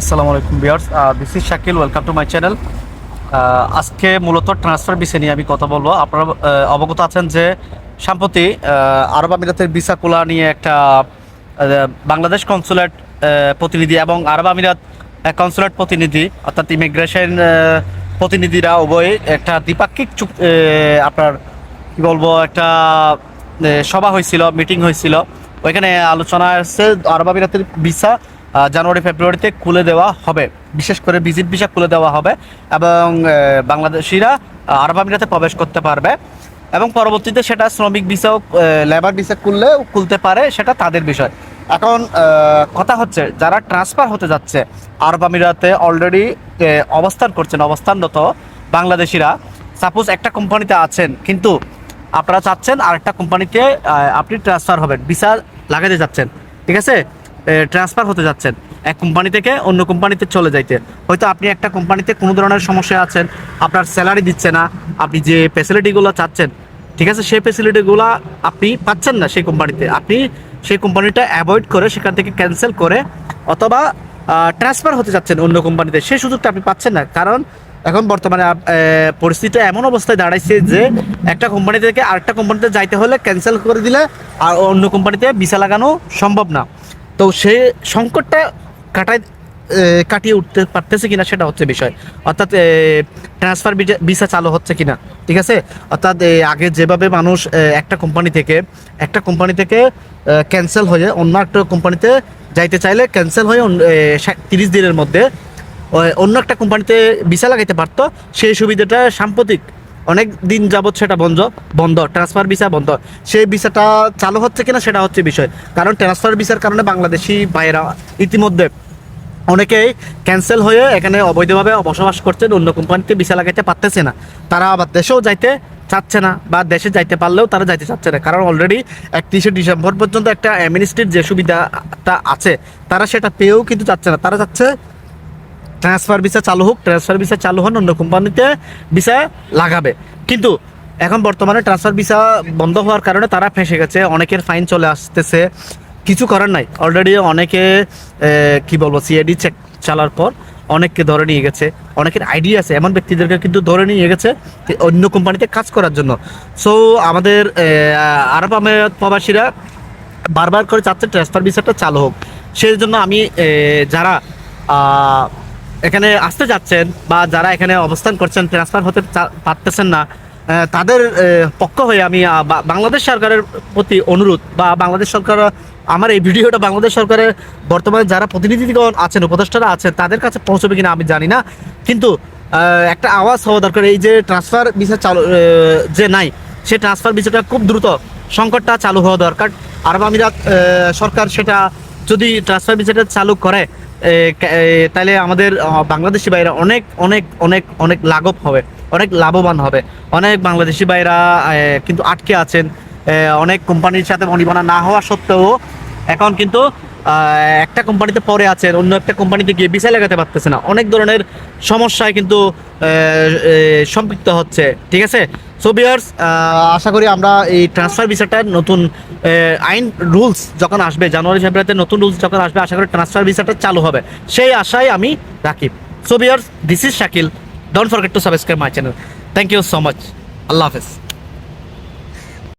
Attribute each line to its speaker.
Speaker 1: আসসালামু আলাইকুম viewers this is Shakil welcome to my channel আজকে মূলত ট্রান্সফার বিষয় নিয়ে আমি কথা বলব। আপনারা অবগত আছেন যে সম্প্রতি আরব আমিরাতের ভিসা খোলা নিয়ে একটা বাংলাদেশ কনসুলেট প্রতিনিধি এবং আরব আমিরাত কনসুলেট প্রতিনিধি, অর্থাৎ ইমিগ্রেশন প্রতিনিধিরা উভয় একটা দ্বিপাক্ষিক চুক- আপনার কি বলব, একটা সভা হয়েছিল মিটিং হয়েছিল। ওইখানে আলোচনা আসছে আরব আমিরাতের ভিসা জানুয়ারি, ফেব্রুয়ারিতে খুলে দেওয়া হবে। বিশেষ করে ভিজিট ভিসা খুলে দেওয়া হবে এবং বাংলাদেশিরা আরব আমিরাতে প্রবেশ করতে পারবে এবং পরবর্তীতে সেটা শ্রমিক ভিসাও লেবার ভিসা খুললেও খুলতে পারে সেটা তাদের বিষয়। এখন কথা হচ্ছে যারা ট্রান্সফার হতে যাচ্ছে, আরব আমিরাতে অলরেডি অবস্থান করছেন, অবস্থানরত বাংলাদেশিরা সাপোজ একটা কোম্পানিতে আছেন, কিন্তু আপনারা চাচ্ছেন আরেকটা কোম্পানিতে আপনি ট্রান্সফার হবেন ভিসা লাগাতে যাচ্ছেন, ঠিক আছে? ট্রান্সফার হতে যাচ্ছেন এক কোম্পানি থেকে অন্য কোম্পানিতে চলে যাইতে। হয়তো আপনি একটা কোম্পানিতে কোনো ধরনের সমস্যা আছেন, আপনার স্যালারি দিচ্ছে না, আপনি যে ফ্যাসিলিটিগুলো চাচ্ছেন, ঠিক আছে, সেই ফ্যাসিলিটিগুলো আপনি পাচ্ছেন না সেই কোম্পানিতে আপনি সেই কোম্পানিটা অ্যাভয়েড করে সেখান থেকে ক্যান্সেল করে অথবা ট্রান্সফার হতে যাচ্ছেন অন্য কোম্পানিতে সেই সুযোগটা আপনি পাচ্ছেন না। কারণ এখন বর্তমানে পরিস্থিতি এমন অবস্থায় দাঁড়াইছে যে একটা কোম্পানি থেকে আরেকটা কোম্পানিতে যাইতে হলে ক্যান্সেল করে দিলে আর অন্য কোম্পানিতে ভিসা লাগানো সম্ভব না। তো সে সংকটটা কাটায় কাটিয়ে উঠতে পারতেছে কিনা সেটা হচ্ছে বিষয়। অর্থাৎ ট্রান্সফার ভিসা চালু হচ্ছে কিনা, ঠিক আছে? অর্থাৎ আগে যেভাবে মানুষ একটা কোম্পানি থেকে, একটা কোম্পানি থেকে ক্যান্সেল হয়ে অন্য একটা কোম্পানিতে যাইতে চাইলে ক্যান্সেল হয়ে তিরিশ দিনের মধ্যে অন্য একটা কোম্পানিতে ভিসা লাগাইতে পারতো, সেই সুবিধাটা সাম্প্রতিক অনেক দিন যাবৎ সেটা বন্ধ বন্ধ ট্রান্সফার ভিসা বন্ধ। সেই ভিসাটা চালু হচ্ছে কিনা সেটা হচ্ছে বিষয়। কারণ ট্রান্সফার ভিসার কারণে বাংলাদেশি ভাইয়েরা ইতিমধ্যে অনেকেই ক্যান্সেল হয়ে এখানে অবৈধভাবে বসবাস করছেন, অন্য কোম্পানিতে ভিসা লাগাইতে পারতেছে না। তারা আবার দেশেও যাইতে চাচ্ছে না বা দেশে যাইতে পারলেও তারা যাইতে চাচ্ছে না। কারণ অলরেডি একত্রিশে ডিসেম্বর পর্যন্ত একটা অ্যামিনিস্ট্রির যে সুবিধাটা আছে, তারা সেটা পেয়েও কিন্তু চাচ্ছে না। তারা চাচ্ছে ট্রান্সফার ভিসা চালু হোক ট্রান্সফার ভিসা চালু হন, অন্য কোম্পানিতে ভিসা লাগাবে। কিন্তু এখন বর্তমানে ট্রান্সফার ভিসা বন্ধ হওয়ার কারণে তারা ফেঁসে গেছে, অনেকের ফাইন চলে আসতেছে, কিছু করার নাই। অলরেডি অনেকে কি বলব সিআইডি চেক চালার পর অনেককে ধরে নিয়ে গেছে। অনেকের আইডিয়া আছে, এমন ব্যক্তিদেরকে কিন্তু ধরে নিয়ে গেছে অন্য কোম্পানিতে কাজ করার জন্য। সো আমাদের আরব আমিরাত প্রবাসীরা বারবার করে চাচ্ছে ট্রান্সফার ভিসাটা চালু হোক। সেই জন্য আমি যারা এখানে আসতে যাচ্ছেন বা যারা এখানে অবস্থান করছেন ট্রান্সফার হতে পারতেছেন না তাদের পক্ষ হয়ে আমি বাংলাদেশ সরকারের প্রতি অনুরোধ বা বাংলাদেশ সরকার, আমার এই ভিডিওটা বাংলাদেশ সরকারের বর্তমানে যারা প্রতিনিধিগণ আছেন, উপদেষ্টারা আছেন, তাদের কাছে পৌঁছবে কিনা আমি জানি না। কিন্তু একটা আওয়াজ হওয়া দরকার, এই যে ট্রান্সফার ভিসা চালু যে নাই, সে ট্রান্সফার ভিসাটা খুব দ্রুত সংকটটা চালু হওয়া দরকার। আরব আমিরাত সরকার সেটা যদি ট্রান্সফার ভিসাটা চালু করে তাহলে আমাদের বাংলাদেশি ভাইরা অনেক অনেক অনেক অনেক লাঘব হবে, অনেক লাভবান হবে। অনেক বাংলাদেশি ভাইরা কিন্তু আটকে আছেন। অনেক কোম্পানির সাথে মনিবনা না হওয়া সত্ত্বেও এখন কিন্তু একটা কোম্পানিতে পরে আছেন, অন্য একটা কোম্পানিতে গিয়ে ভিসা লাগাতে পারতেছে না। অনেক ধরনের সমস্যায় কিন্তু সম্পৃক্ত হচ্ছে, ঠিক আছে? সো বিয়ার্স আশা করি আমরা এই ট্রান্সফার ভিসাটার নতুন আইন রুলস যখন আসবে, জানুয়ারি, ফেব্রুয়ারিতে নতুন রুলস যখন আসবে, আশা করি ট্রান্সফার ভিসাটা চালু হবে। সেই আশায় আমি রাখি। So viewers this is Shakil don't forget to subscribe my channel thank you so much Allah হাফেজ।